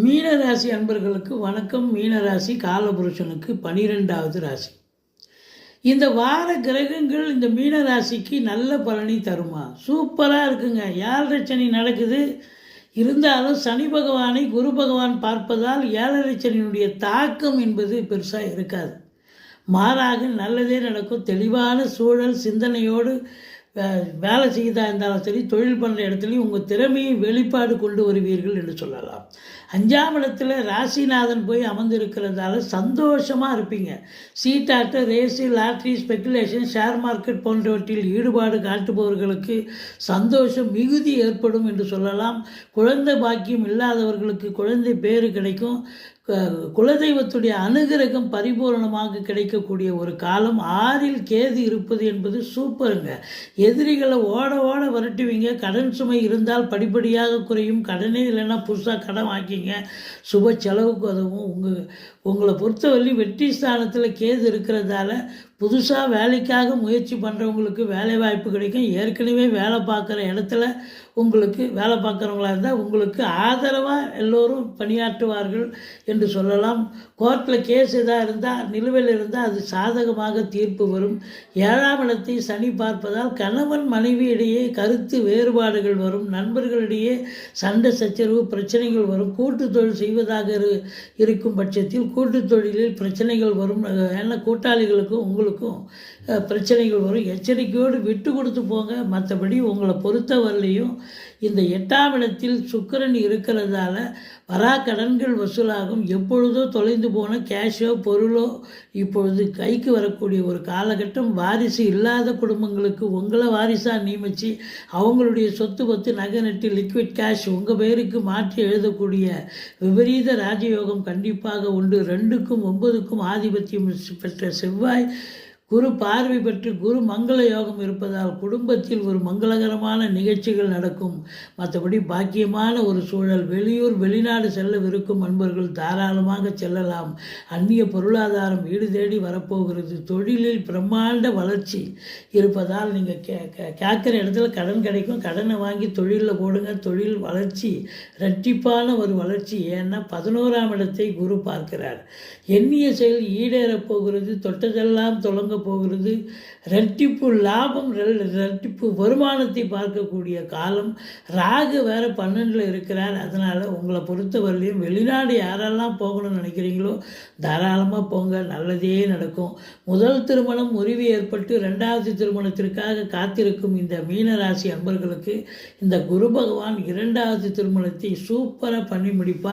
மீனராசி அன்பர்களுக்கு வணக்கம். மீனராசி காலபுருஷனுக்கு பனிரெண்டாவது ராசி. இந்த வார கிரகங்கள் இந்த மீனராசிக்கு நல்ல பலனை தருமா? சூப்பராக இருக்குங்க. ஏழரை சனி நடக்குது. இருந்தாலும் சனி பகவானை குரு பகவான் பார்ப்பதால் ஏழரை சனியினுடைய தாக்கம் என்பது பெருசாக இருக்காது. மாறாக நல்லதே நடக்கும். தெளிவான சூழல் சிந்தனையோடு வேலை செய்தா இருந்தாலும் சரி தொழில் பண்ணுற இடத்துலையும் உங்கள் திறமையை வெளிப்பாடு கொண்டு வருவீர்கள் என்று சொல்லலாம். அஞ்சாம் இடத்துல ராசிநாதன் போய் அமர்ந்திருக்கிறதால சந்தோஷமாக இருப்பீங்க. சீட்டாட்டு race lottery speculation share market போன்றவற்றில் ஈடுபாடு காட்டுபவர்களுக்கு சந்தோஷம் மிகுதி ஏற்படும் என்று சொல்லலாம். குழந்தை பாக்கியம் இல்லாதவர்களுக்கு குழந்தை பேறு கிடைக்கும். குலதெய்வத்துடைய அனுகிரகம் பரிபூரணமாக கிடைக்கக்கூடிய ஒரு காலம். ஆறில் கேது இருப்பது என்பது சூப்பருங்க. எதிரிகளை ஓட ஓட விரட்டுவீங்க. கடன் சுமை இருந்தால் படிப்படியாக குறையும். கடனே இல்லைன்னா புதுசாக கடன் வாங்கிங்க சுப செலவுக்கு உதவும். உங்கள் உங்களை பொறுத்தவரை வெற்றி ஸ்தானத்தில் கேது இருக்கிறதால புதுசாக வேலைக்காக முயற்சி பண்ணுறவங்களுக்கு வேலை வாய்ப்பு கிடைக்கும். ஏற்கனவே வேலை பார்க்குற இடத்துல உங்களுக்கு வேலை பார்க்குறவங்களா இருந்தால் உங்களுக்கு ஆதரவாக எல்லோரும் பணியாற்றுவார்கள் என்று சொல்லலாம். கோர்ட்டில் கேஸ் எதாக இருந்தால் நிலுவையில் இருந்தால் அது சாதகமாக தீர்ப்பு வரும். ஏழாம் இடத்தை சனி பார்ப்பதால் கணவன் மனைவி இடையே கருத்து வேறுபாடுகள் வரும் நண்பர்களிடையே சண்டை சச்சரவு பிரச்சனைகள் வரும். கூட்டு தொழில் செய்வதாக இரு இருக்கும் பட்சத்தில் கூட்டு தொழிலில் பிரச்சனைகள் வரும். அஹ் ஏன்னா கூட்டாளிகளுக்கும் உங்களுக்கும் பிரச்சனைகள் வரும். எச்சரிக்கையோடு விட்டு கொடுத்து போங்க. மற்றபடி உங்களை பொறுத்தவரையிலையும் இந்த எட்டாம் இடத்தில் சுக்கிரன் இருக்கிறதால வரா கடன்கள் வசூலாகும். எப்பொழுதோ தொலைந்து போன கேஷோ பொருளோ இப்பொழுது கைக்கு வரக்கூடிய ஒரு காலகட்டம். வாரிசு இல்லாத குடும்பங்களுக்கு உங்களை வாரிசாக நியமித்து அவங்களுடைய சொத்து பத்து நகை நட்டு லிக்விட் கேஷ் உங்கள் பேருக்கு மாற்றி எழுதக்கூடிய விபரீத ராஜயோகம் கண்டிப்பாக உண்டு. ரெண்டுக்கும் ஒன்பதுக்கும் ஆதிபத்தியம் பெற்ற செவ்வாய் குரு பார்வை பெற்று குரு மங்கள யோகம் இருப்பதால் குடும்பத்தில் ஒரு மங்களகரமான நிகழ்ச்சிகள் நடக்கும். மற்றபடி பாக்கியமான ஒரு சூழல் வெளியூர் வெளிநாடு செல்லவிருக்கும் அன்பர்கள் தாராளமாக செல்லலாம். அந்நிய பொருளாதாரம் வீடு தேடி வரப்போகிறது. தொழிலில் பிரம்மாண்ட வளர்ச்சி இருப்பதால் நீங்கள் கே கே- கேட்குற இடத்துல கடன் கிடைக்கும். கடனை வாங்கி தொழிலில் போடுங்க. தொழில் வளர்ச்சி இரட்டிப்பான ஒரு வளர்ச்சி. ஏன்னா பதினோராம் இடத்தை குரு பார்க்கிறார். எண்ணிய செயல் ஈடேறப் போகிறது. தொட்டதெல்லாம் தொடங்க போகிறது. ரெட்டிப்பு லாபம் ரெட்டிப்பு வருமானத்தை பார்க்கக்கூடிய காலம். ராகு வேற பன்னெண்டில் இருக்கிறார். அதனால் உங்களை பொறுத்தவரையிலையும் வெளிநாடு யாரெல்லாம் போகணும்னு நினைக்கிறீங்களோ தாராளமாக போங்க. நல்லதே நடக்கும். முதல் திருமணம் முறிவு ஏற்பட்டு ரெண்டாவது திருமணத்திற்காக காத்திருக்கும் இந்த மீனராசி அன்பர்களுக்கு இந்த குரு பகவான் இரண்டாவது திருமணத்தை சூப்பராக பண்ணி முடிப்பார்.